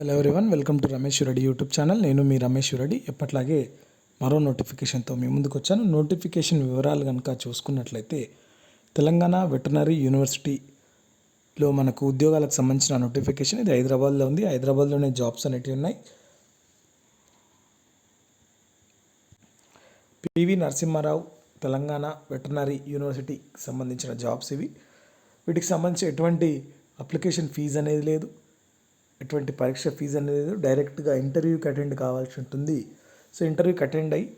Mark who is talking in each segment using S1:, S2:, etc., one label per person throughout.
S1: Hello everyone welcome to Ramesh Reddy YouTube channel నేను మీ రమేష్ రెడ్డి ఎప్పట్లాగే మరో నోటిఫికేషన్తో మీ ముందుకు వచ్చాను. నోటిఫికేషన్ వివరాలు కనుక చూసుకున్నట్లయితే తెలంగాణ వెటనరీ యూనివర్సిటీలో మనకు ఉద్యోగాలకు సంబంధించిన నోటిఫికేషన్ ఇది. హైదరాబాద్లో ఉంది. హైదరాబాద్లోనే జాబ్స్ అనేటివి ఉన్నాయి. పివి నరసింహారావు తెలంగాణ వెటనరీ యూనివర్సిటీకి సంబంధించిన జాబ్స్ ఇవి. వీటికి సంబంధించి ఎటువంటి అప్లికేషన్ ఫీజు అనేది లేదు. ఎటువంటి పరీక్ష ఫీజు అనేది డైరెక్ట్గా ఇంటర్వ్యూకి అటెండ్ కావాల్సి ఉంటుంది. సో ఇంటర్వ్యూకి అటెండ్ అయ్యి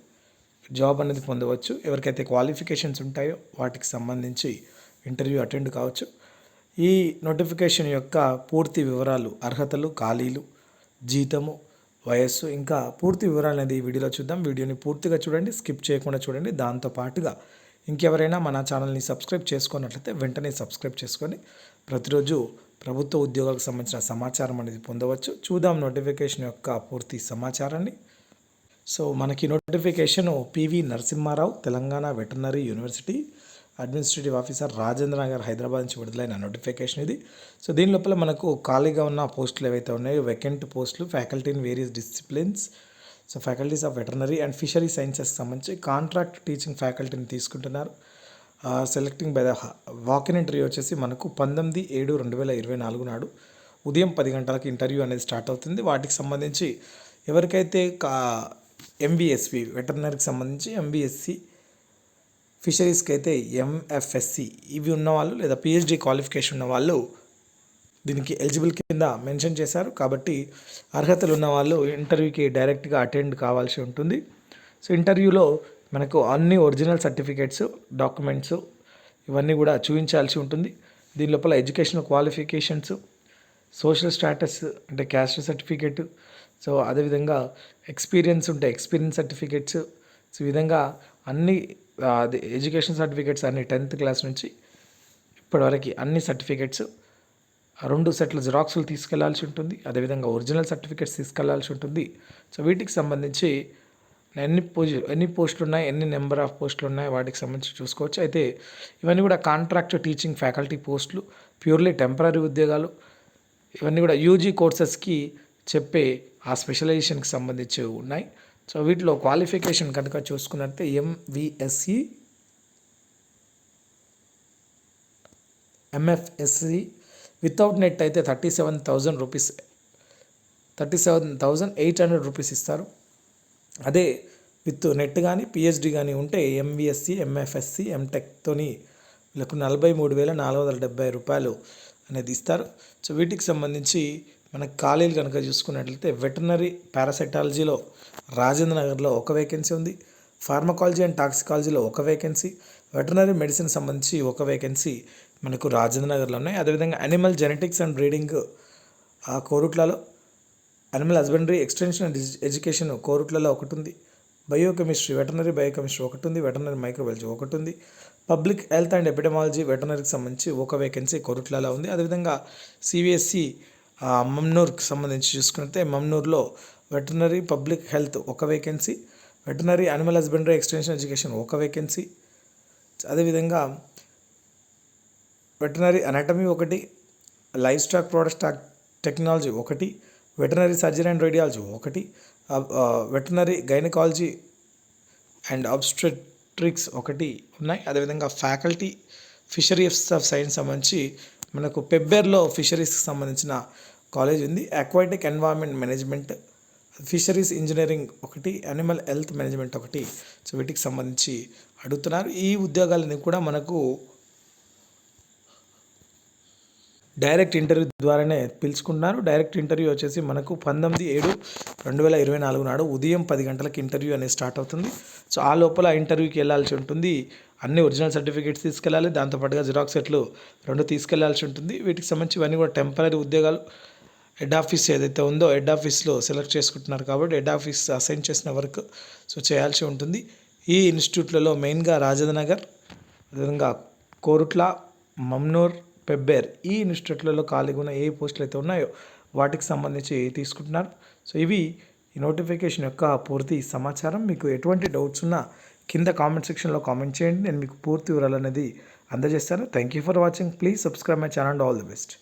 S1: జాబ్ అనేది పొందవచ్చు. ఎవరికైతే క్వాలిఫికేషన్స్ ఉంటాయో వాటికి సంబంధించి ఇంటర్వ్యూ అటెండ్ కావచ్చు. ఈ నోటిఫికేషన్ యొక్క పూర్తి వివరాలు అర్హతలు ఖాళీలు జీతము వయస్సు ఇంకా పూర్తి వివరాలు అనేది ఈ వీడియోలో చూద్దాం. వీడియోని పూర్తిగా చూడండి స్కిప్ చేయకుండా చూడండి. దాంతో పాటుగా ఇంకెవరైనా మన ఛానల్ని సబ్స్క్రైబ్ చేసుకున్నట్లయితే వెంటనే సబ్స్క్రైబ్ చేసుకొని ప్రతిరోజు ప్రభుత్వ ఉద్యోగాలకు సంబంధించిన సమాచారం అనేది పొందవచ్చు. చూద్దాం నోటిఫికేషన్ యొక్క పూర్తి సమాచారాన్ని. సో మనకి notification P V Narasimha Rao Telangana veterinary university administrative officer Rajendra Nagar Hyderabad నుంచి విడుదలైన నోటిఫికేషన్ ఇది. సో దీని లోపల మనకు ఖాళీగా ఉన్న పోస్టులు ఏవైతే ఉన్నాయో వెకెంట్ పోస్టులు faculty in various disciplines so faculties of veterinary and fishery సైన్సెస్కి సంబంధించి కాంట్రాక్ట్ టీచింగ్ ఫ్యాకల్టీని తీసుకుంటున్నారు. Selecting by the walk in interview వచ్చేసి మనకు పంతొమ్మిది ఏడు రెండు వేల ఇరవై నాలుగు నాడు ఉదయం పది గంటలకు ఇంటర్వ్యూ అనేది స్టార్ట్ అవుతుంది. వాటికి సంబంధించి ఎవరికైతే కా ఎంబీఎస్వి వెటర్నరీకి సంబంధించి ఎంబీఎస్సి ఫిషరీస్కి అయితే ఎంఎఫ్ఎస్సి ఇవి ఉన్నవాళ్ళు లేదా పిహెచ్డి క్వాలిఫికేషన్ ఉన్న వాళ్ళు దీనికి ఎలిజిబుల్ కింద మెన్షన్ చేశారు. కాబట్టి అర్హతలు ఉన్న వాళ్ళు ఇంటర్వ్యూకి డైరెక్ట్గా అటెండ్ కావాల్సి ఉంటుంది. సో ఇంటర్వ్యూలో మనకు అన్ని ఒరిజినల్ సర్టిఫికేట్స్ డాక్యుమెంట్స్ ఇవన్నీ కూడా చూపించాల్సి ఉంటుంది. దీని లోపల ఎడ్యుకేషనల్ క్వాలిఫికేషన్స్ సోషల్ స్టాటస్ అంటే క్యాస్ట్ సర్టిఫికేట్ సో అదేవిధంగా ఎక్స్పీరియన్స్ ఉంటే ఎక్స్పీరియన్స్ సర్టిఫికేట్స్ సో ఈ విధంగా అన్ని అది ఎడ్యుకేషన్ సర్టిఫికేట్స్ అన్ని టెన్త్ క్లాస్ నుంచి ఇప్పటివరకు అన్ని సర్టిఫికేట్స్ రెండు సెట్ల జిరాక్స్లు తీసుకెళ్ళాల్సి ఉంటుంది. అదేవిధంగా ఒరిజినల్ సర్టిఫికేట్స్ తీసుకెళ్ళాల్సి ఉంటుంది. సో వీటికి సంబంధించి ఎన్ని పోజ్ ఎన్ని పోస్టులు ఉన్నాయి ఎన్ని నెంబర్ ఆఫ్ పోస్టులు ఉన్నాయి వాటికి సంబంధించి చూసుకోవచ్చు. అయితే ఇవన్నీ కూడా కాంట్రాక్ట్ టీచింగ్ ఫ్యాకల్టీ పోస్టులు ప్యూర్లీ టెంపరీ ఉద్యోగాలు. ఇవన్నీ కూడా యూజీ కోర్సెస్కి చెప్పే ఆ స్పెషలైజేషన్కి సంబంధించి ఉన్నాయి. సో వీటిలో క్వాలిఫికేషన్ కనుక చూసుకున్నట్టే ఎంవిఎస్సి ఎంఎఫ్ఎస్సి వితౌట్ నెట్ అయితే thirty seven thousand rupees thirty seven thousand eight hundred rupees ఇస్తారు. అదే విత్ నెట్ కానీ పిహెచ్డి కానీ ఉంటే ఎంవిఎస్సి ఎంఎఫ్ఎస్సి ఎంటెక్తోని వీళ్ళకు నలభై మూడు వేల నాలుగు వందల డెబ్బై రూపాయలు అనేది ఇస్తారు. సో వీటికి సంబంధించి మనకు ఖాళీలు కనుక చూసుకున్నట్లయితే వెటనరీ పారాసెటాలజీలో రాజేంద్ర నగర్లో ఒక వేకెన్సీ ఉంది. ఫార్మకాలజీ అండ్ టాక్సికాలజీలో ఒక వేకెన్సీ. వెటనరీ మెడిసిన్ సంబంధించి ఒక వేకెన్సీ మనకు రాజేంద్ర నగర్లో ఉన్నాయి. అదేవిధంగా అనిమల్ జెనెటిక్స్ అండ్ బ్రీడింగ్ ఆ కోరుట్లలో animal husbandry extension and education కోరుట్లలో ఒకటి ఉంది బయోకెమిస్ట్రీ వెటనరీ బయోకెమిస్ట్రీ ఒకటి ఉంది వెటనరీ మైక్రోబయాలజీ ఒకటి ఉంది పబ్లిక్ హెల్త్ అండ్ ఎపిడమాలజీ వెటనరీకి సంబంధించి ఒక వేకెన్సీ కోరుట్లలో ఉంది. అదేవిధంగా సిబిఎస్సి మమ్నూర్కి సంబంధించి చూసుకుంటే మమ్నూర్లో వెటనరీ పబ్లిక్ హెల్త్ ఒక vacancy veterinary animal husbandry extension education ఒక వేకెన్సీ అదేవిధంగా వెటనరీ అనాటమీ ఒకటి livestock product stock technology ఒకటి. వెటనరీ సర్జరీ అండ్ రేడియాలజీ ఒకటి. వెటనరీ గైనకాలజీ అండ్ అబ్స్ట్రిక్స్ ఒకటి ఉన్నాయి. అదేవిధంగా ఫ్యాకల్టీ ఫిషరీస్ ఆఫ్ సైన్స్ సంబంధించి మనకు పెబ్బేర్లో ఫిషరీస్కి సంబంధించిన కాలేజ్ ఉంది. Aquatic environment management fisheries engineering ఒకటి అనిమల్ హెల్త్ మేనేజ్మెంట్ ఒకటి. సో వీటికి సంబంధించి అడుగుతున్నారు. ఈ ఉద్యోగాలని కూడా మనకు డైరెక్ట్ ఇంటర్వ్యూ ద్వారానే పిలుచుకుంటున్నారు డైరెక్ట్ ఇంటర్వ్యూ వచ్చేసి మనకు పంతొమ్మిది ఏడు రెండు వేల ఇరవై నాలుగు నాడు ఉదయం పది గంటలకు ఇంటర్వ్యూ అనేది స్టార్ట్ అవుతుంది. సో ఆ లోపల ఇంటర్వ్యూకి వెళ్ళాల్సి ఉంటుంది. అన్ని ఒరిజినల్ సర్టిఫికేట్స్ తీసుకెళ్ళాలి. దాంతోపాటుగా జిరాక్స్ సెట్లు రెండు తీసుకెళ్ళాల్సి ఉంటుంది. వీటికి సంబంధించి ఇవన్నీ కూడా టెంపరీ ఉద్యోగాలు హెడ్ ఆఫీస్ ఏదైతే ఉందో హెడ్ ఆఫీస్లో సెలెక్ట్ చేసుకుంటున్నారు కాబట్టి హెడ్ ఆఫీస్ అసైన్ చేసిన వర్క్ సో చేయాల్సి ఉంటుంది. ఈ ఇన్స్టిట్యూట్లలో మెయిన్గా రాజేంద్ర నగర్ అదేవిధంగా కోరుట్ల మమ్నూర్ పెబ్బేర్ ఈ ఇన్స్టిట్యూట్లలో ఖాళీగా ఉన్న ఏ పోస్టులు అయితే ఉన్నాయో వాటికి సంబంధించి తీసుకుంటున్నారు? సో ఇవి ఈ నోటిఫికేషన్ యొక్క పూర్తి సమాచారం. మీకు ఎటువంటి డౌట్స్ ఉన్నా కింద కామెంట్ సెక్షన్లో కామెంట్ చేయండి. నేను మీకు పూర్తి వివరాలు అనేది అందజేస్తాను. Thank you for watching. Please subscribe my channel all the best.